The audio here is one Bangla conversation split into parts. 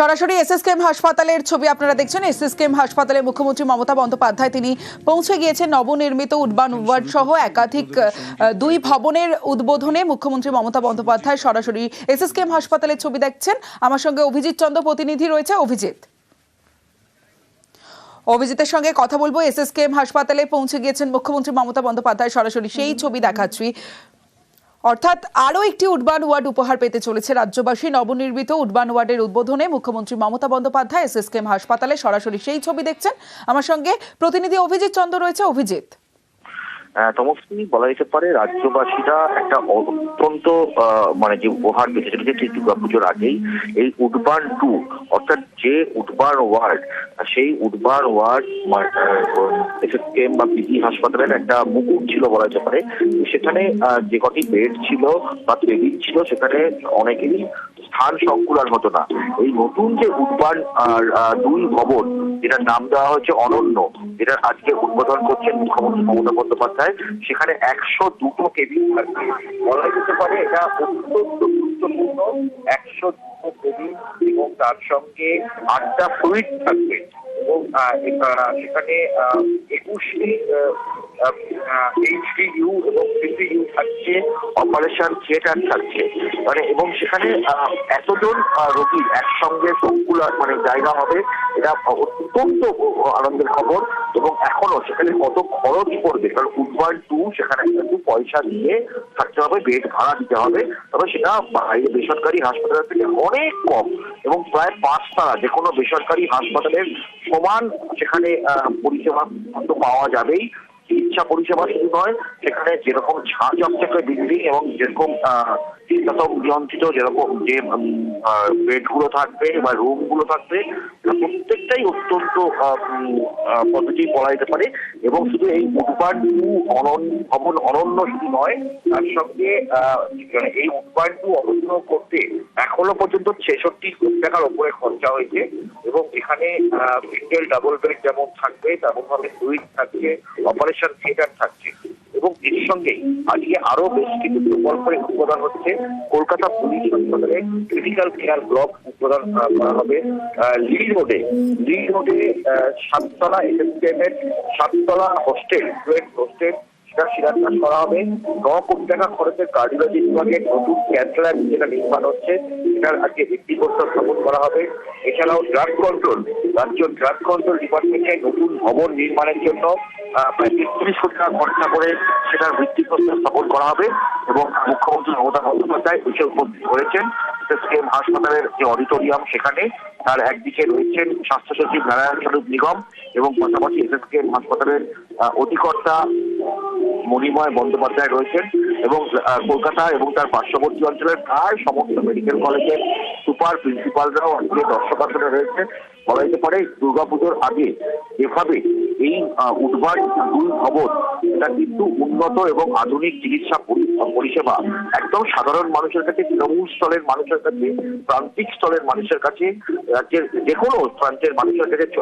সরাসরি এসএসকেএম হাসপাতালের ছবি আপনারা দেখছেন। এসএসকেএম হাসপাতালে মুখ্যমন্ত্রী মমতা বন্দ্যোপাধ্যায় তিনি পৌঁছে গিয়েছেন নবনির্মিত উডবান ওয়ার্ড সহ একাধিক দুই ভবনের উদ্বোধনে মুখ্যমন্ত্রী মমতা বন্দ্যোপাধ্যায় সরাসরি এসএসকেএম হাসপাতালের ছবি দেখছেন। আমার সঙ্গে অভিজিৎ চন্দ্র প্রতিনিধি রয়েছে। অভিজিৎ। অভিজিতের সঙ্গে কথা বলব। এসএসকেএম হাসপাতালে পৌঁছে গিয়েছেন মুখ্যমন্ত্রী মমতা বন্দ্যোপাধ্যায় সরাসরি। সেই ছবি দেখাচ্ছি। অর্থাৎ আরও একটি উডবান ওয়ার্ড উপহার পেতে চলেছে রাজ্যবাসী। নবনির্মিত উডবান ওয়ার্ডের উদ্বোধনে মুখ্যমন্ত্রী Mamata Bandyopadhyay S S K M হাসপাতালে সরাসরি সেই ছবি দেখছেন। আমার সঙ্গে প্রতিনিধি অভিজিৎ চন্দ্র রয়েছে। অভিজিৎ। তমস্তি বলা যেতে পারে রাজ্যবাসীরা একটা অত্যন্ত মানে যে উপহার পেতে চলেছে ঠিক দুর্গাপুজোর আগেই, এই উডবান টু, অর্থাৎ যে উডবান ওয়ার্ড, সেই উডবান ওয়ার্ড এসএসকেএম বা পিজি হাসপাতালের একটা মুকুট ছিল বলা যেতে পারে, সেখানে যে কটি বেড ছিল বা কেবিন ছিল, সেখানে অনেকেরই স্থান সংকুলান হতো না। এই নতুন যে উডবান দুই ভবন, যেটার নাম দেওয়া হয়েছে অনন্য যেটা আজকে উদ্বোধন করছেন মুখ্যমন্ত্রী মমতা বন্দ্যোপাধ্যায় সেখানে একশো দুটো কেবিন থাকবে বলা যেতে পারে। এটা অত্যন্ত গুরুত্বপূর্ণ। একশো দুটো কেবিন এবং তার সঙ্গে আটটা ফ্লুইড থাকবে। এবং সেখানে একুশটি এইচডিইউ এবং সিসিইউ থাকছে অপারেশন থিয়েটার থাকছে। মানে এবং সেখানে এতজন রোগী একসঙ্গে সংকুলার মানে জায়গা হবে, এটা অত্যন্ত আনন্দের খবর। এবং এখনও সেখানে কত খরচ পড়বে, কারণ উডবান টু সেখানে কিন্তু পয়সা দিয়ে থাকতে হবে, বেড ভাড়া দিতে হবে। তবে সেটা বেসরকারি হাসপাতাল থেকে অনেক কম, এবং প্রায় পাঁচ তারা যে কোনো বেসরকারি হাসপাতালের সমান সেখানে পরিষেবা পাওয়া যাবেই। চিকিৎসা পরিষেবা শুধু নয় সেখানে যেরকম ঝাঁ চকচকে বিল্ডিং এবং যেরকম শীতাতপ নিয়ন্ত্রিত যেরকম যে বেডগুলো থাকবে বা রুমগুলো থাকবে প্রত্যেকটাই অত্যন্ত পজিটিভ বলা যেতে পারে এবং শুধু এই উৎপাদ অনন্য ভবন অনন্য শুধু নয়, তার সঙ্গে মানে এই উৎপাদ অনন্য করতে এখনও পর্যন্ত ছেষট্টি কোটি টাকার ওপরে খরচা হয়েছে এবং এখানে সিঙ্গেল ডাবল বেড যেমন থাকবে তেমন ভাবে সুইট থাকছে, অপারেশন থিয়েটার থাকছে। এবং এর সঙ্গে আজকে আরও বেশ কিছু প্রকল্পের উদ্বোধন হচ্ছে। কলকাতা পুলিশ হাসপাতালে ক্রিটিক্যাল কেয়ার ব্লক উদ্বোধন করা হবে। লি রোডে লি রোডে সাততলা এর সাততলা হোস্টেল হোস্টেল সেটা শিলান্যাস করা হবে। ন কোটি টাকা খরচের কার্ডিওলজি বিভাগের নতুন ক্যান্সার যেটা নির্মাণ হচ্ছে, সেটার আজকে ভিত্তি প্রস্তাব স্থাপন করা হবে। এছাড়াও ড্রাগ কন্ট্রোল রাজ্য ড্রাগ কন্ট্রোল ডিপার্টমেন্টে নতুন ভবন নির্মাণের জন্য প্রায় তেত্রিশ কোটি টাকা খরচা করে সেটার ভিত্তি প্রস্তাব স্থাপন করা হবে এবং মুখ্যমন্ত্রী মমতা বন্দ্যোপাধ্যায় এসে উপস্থিত করেছেন এসএসকেএম হাসপাতালের যে অডিটোরিয়াম সেখানে তার একদিকে রয়েছেন স্বাস্থ্য সচিব নারায়ণ স্বরূপ নিগম এবং পাশাপাশি এসএসকেএম হাসপাতালের অধিকর্তা মণিময় বন্দ্যোপাধ্যায় রয়েছেন এবং কলকাতা এবং তার পার্শ্ববর্তী অঞ্চলের প্রায় সমস্ত মেডিকেল কলেজের সুপার প্রিন্সিপালরাও আজকে দর্শক আসনে রয়েছে বলা যেতে পারে দুর্গাপুজোর আগে এভাবে এই উদ্ভার দুই ভবন এটা কিন্তু উন্নত এবং আধুনিক চিকিৎসা পরি- পরিষেবা। একদম সাধারণ মানুষের কাছে, তৃণমূল স্তরের মানুষের কাছে, প্রান্তিক স্তরের মানুষের কাছে, রাজ্যের যে কোনো প্রান্তের মানুষের কাছে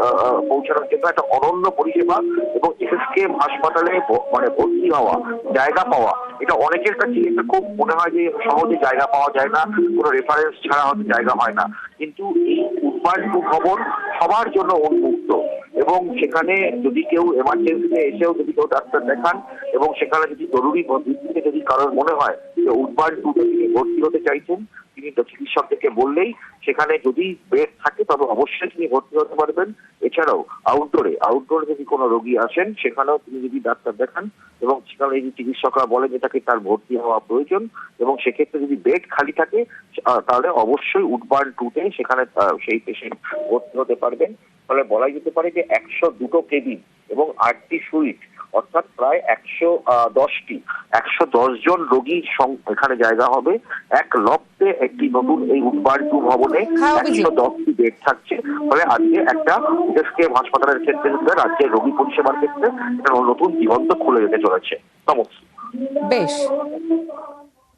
পৌঁছানোর জন্য একটা অনন্য পরিষেবা এবং এসএসকেএম হাসপাতালে মানে ভর্তি হওয়া, জায়গা পাওয়া, এটা অনেকের কাছে এটা খুব মনে হয় যে সহজে জায়গা পাওয়া যায় না, কোনো রেফারেন্স ছাড়া হয়তো জায়গা হয় না। কিন্তু এই উৎপাদ ভবন সবার জন্য উন্মুক্ত। এবং সেখানে যদি কেউ এমার্জেন্সিতে এসেও যদি কেউ ডাক্তার দেখান এবং সেখানে যদি জরুরি ভিত্তিতে যদি কারোর মনে হয় যে উদ্বান টুতে তিনি ভর্তি হতে চাইছেন, তিনি চিকিৎসকদেরকে বললেই সেখানে যদি বেড থাকে তবে অবশ্যই তিনি ভর্তি হতে পারবেন। এছাড়াও আউটডোরে আউটডোরে যদি কোনো রোগী আসেন, সেখানেও তিনি যদি ডাক্তার দেখান এবং সেখানে যদি চিকিৎসকরা বলেন যে তাকে তার ভর্তি হওয়া প্রয়োজন এবং সেক্ষেত্রে যদি বেড খালি থাকে তাহলে অবশ্যই উডবান টুতে সেখানে সেই পেশেন্ট ভর্তি হতে পারবেন। ফলে বলাই যেতে পারে যে একশো দুটো কেবিন এবং আটটি সুইট অর্থাৎ প্রায় একশো দশটি একশো দশ জন রোগী এখানে জায়গা হবে। এক লক্ষে একটি নতুন এই উদ্বার টু ভবনে হ্যাঁ, একশো দশটি বেড থাকছে। ফলে আজকে একটা এসকেএম হাসপাতালের ক্ষেত্রে রাজ্যের রোগী পরিষেবার ক্ষেত্রে একটা নতুন দিগন্ত খুলে যেতে চলেছে। নমস্কার। বেশ।